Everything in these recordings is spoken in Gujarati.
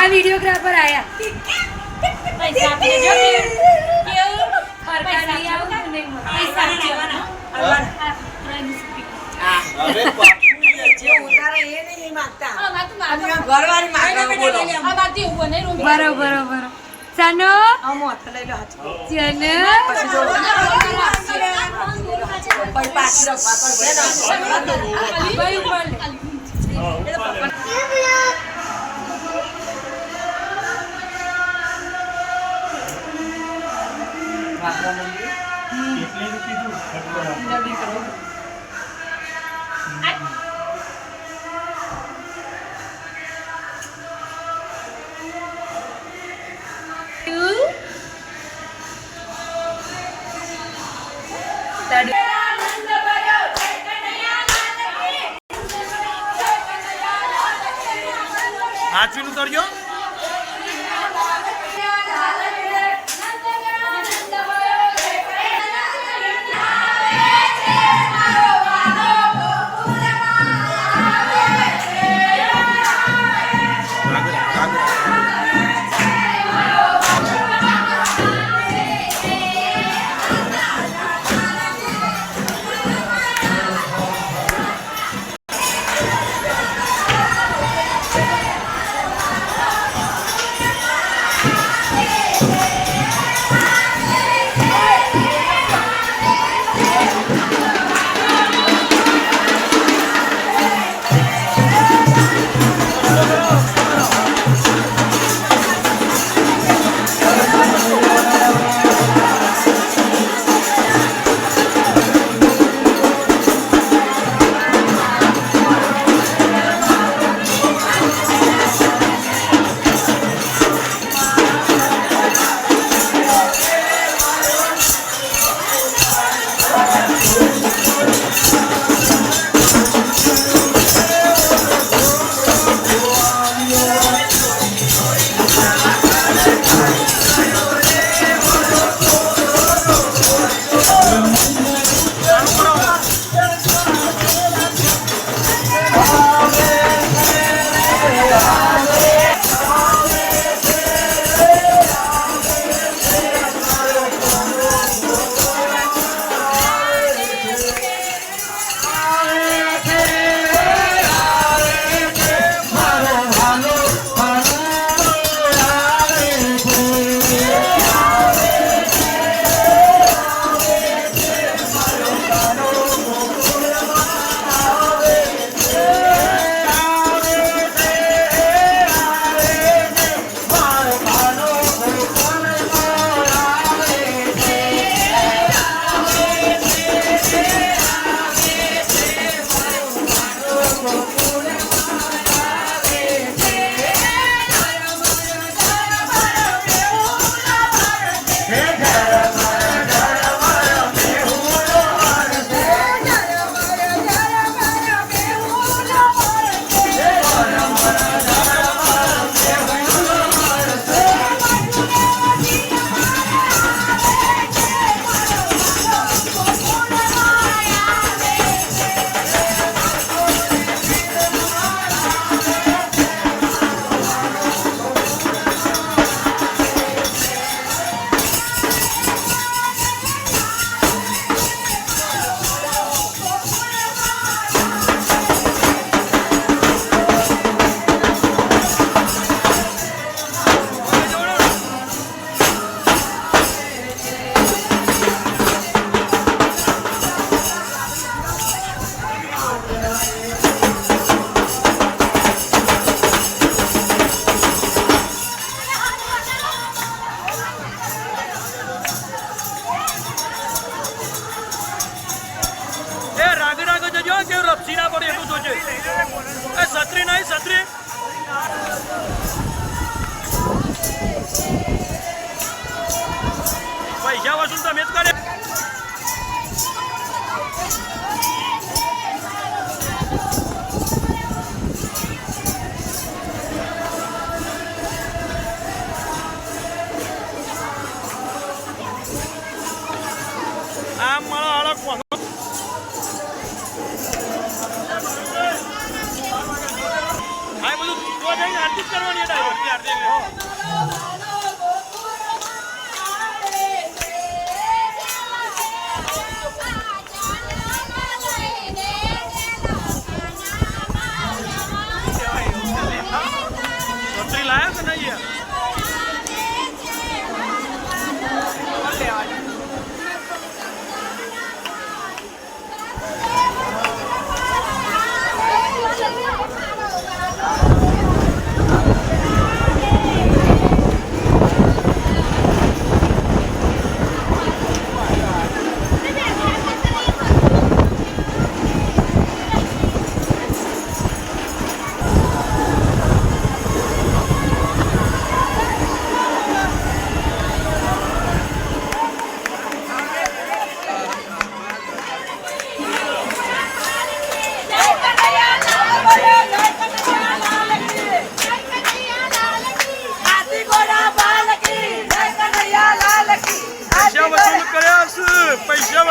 આ વિડીયોગ્રાફર આયા. પૈસા આપને જો કેવું? આવું? નહીં પૈસા આ જે ઉતારે એ નહીં માંગતા. ઘરવાળી બોલો. બાજુ ઊભો નહીં રૂમ બરો બરો બરો સાનો? હાથ લઈ લો હાથ. ચને પછી જો હાચવીને ઉતરજો. રપસી ના એટલું જોજે એ સત્રી નહીં સત્રી પૈસા વસૂલ તમે જ કરે જઈને આરતી કરવાની ડાયરેક્ટ છત્રી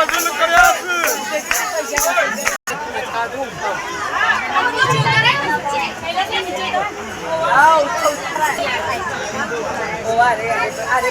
વસૂલ કર્યા છે. અરે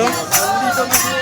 我们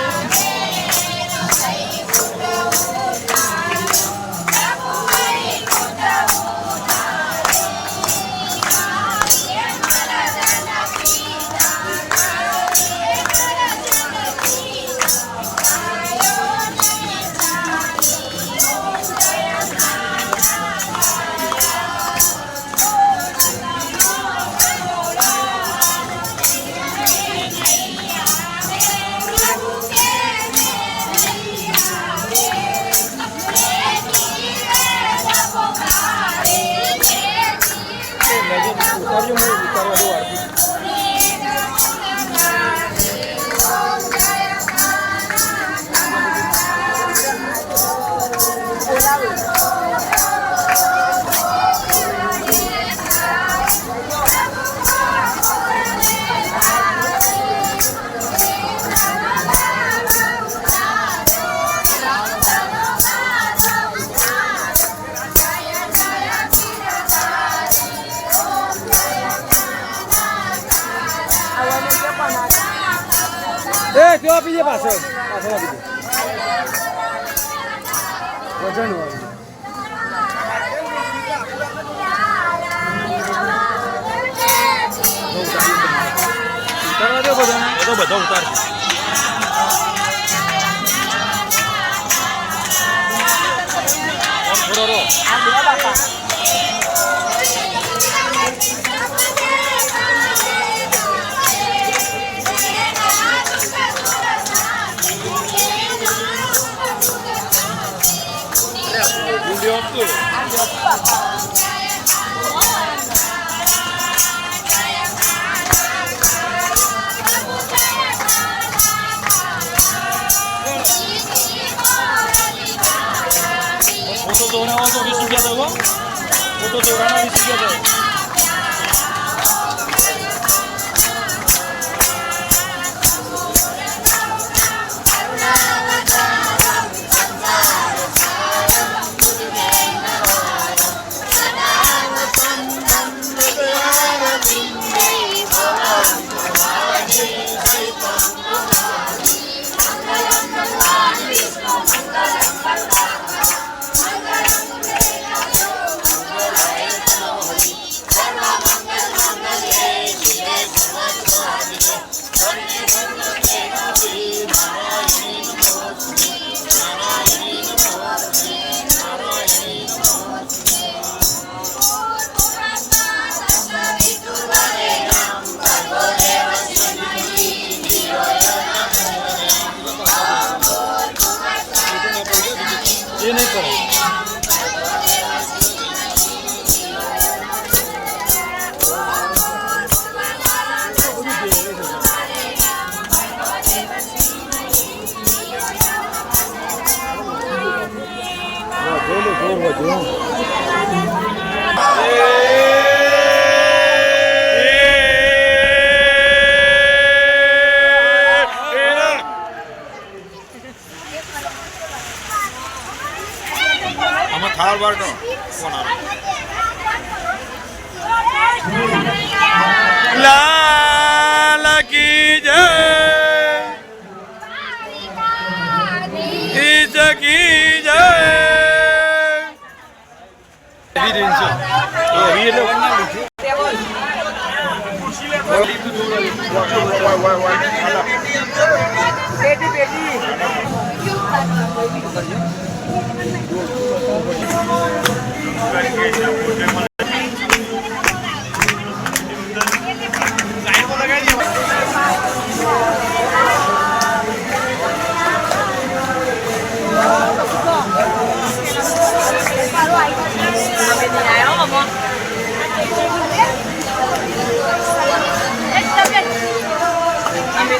કેવા દે પાછો પાછો આપી દે વજન વાળું તો બધા ઉતાર. થોડો રો. વીડિયો আমার থার বার কোন એ હેવી એટલે બેટી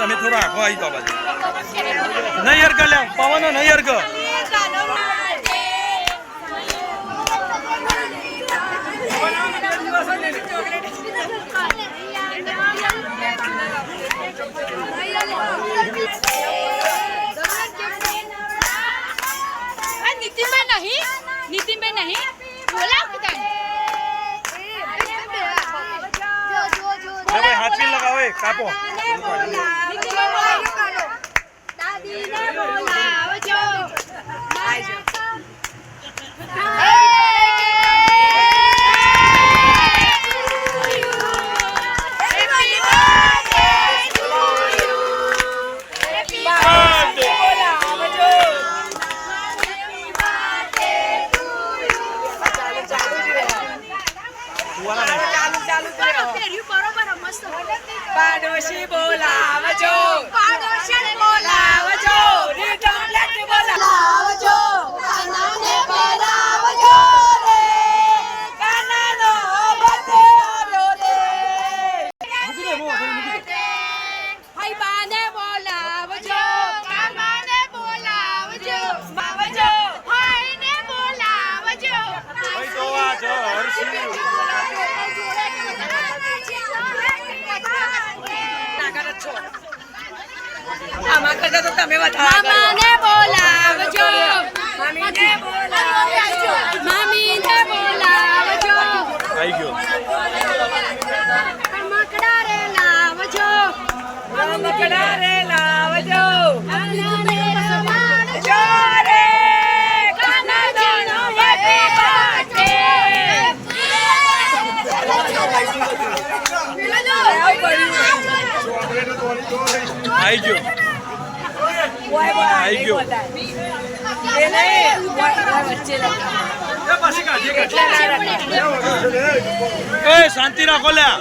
તમે થોડો આખો આવી જાઓ બાજુ નહીં યર્ક લે પવન નહીં યર્ક આ નીતિનભાઈ નહીં નીતિનભાઈ નહીં બોલાવ કે તને ભાઈ હાથ પીન લગાવો એ કાપો ચાલુ ચાલુ જ રહે ચાલુ ચાલુ જ રહે પાડોશી બોલાવજો બોલાવજો રીટમ પ્લેટ બોલાવજો કાનાનો બધે આવ્યો રે ભાઈ બાને બોલાવજો કામાને બોલાવજો માવજો ભાઈને બોલાવજો ભાઈ તો આ જો હર્ષી નાગર જ છો આમાં કરતા તો તમે વધારે કરો. મામાને બોલાવજો મામીને બોલાવજો મામીને બોલાવજો આવી ગયો મકડા રે લાવજો રમકડા રે લાવજો આવી ગયો આવી ગયો એ નહીં વચ્ચે એ શાંતિ રાખો લ્યા.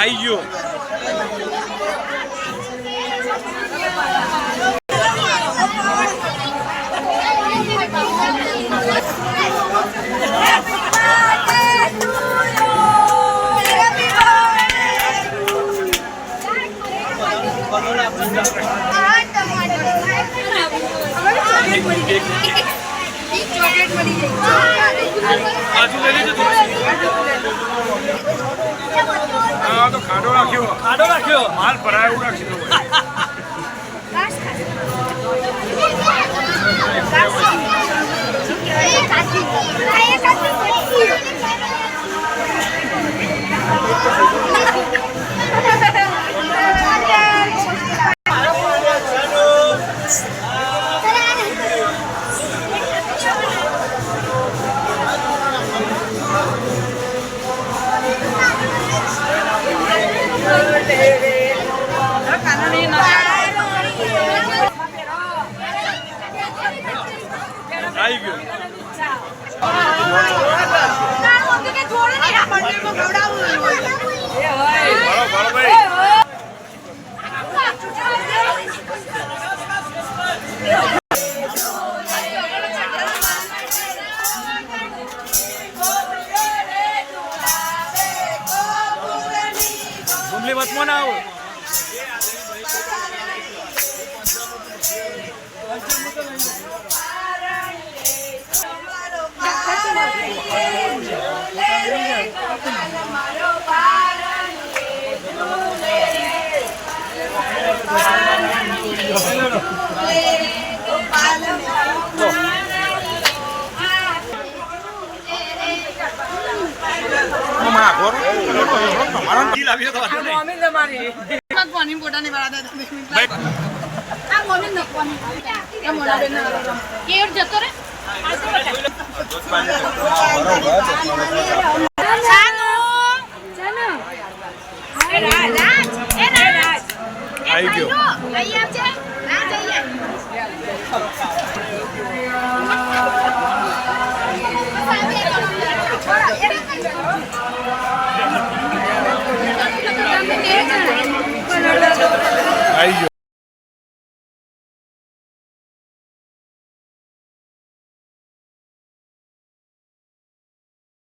આવી ગયો. બાજુ લઈ લીધું માલ ભરાય એવું રાખી દો แล้วกันนี้นะ આ મોની નખવાની આ આવી ગયો આવી ગયો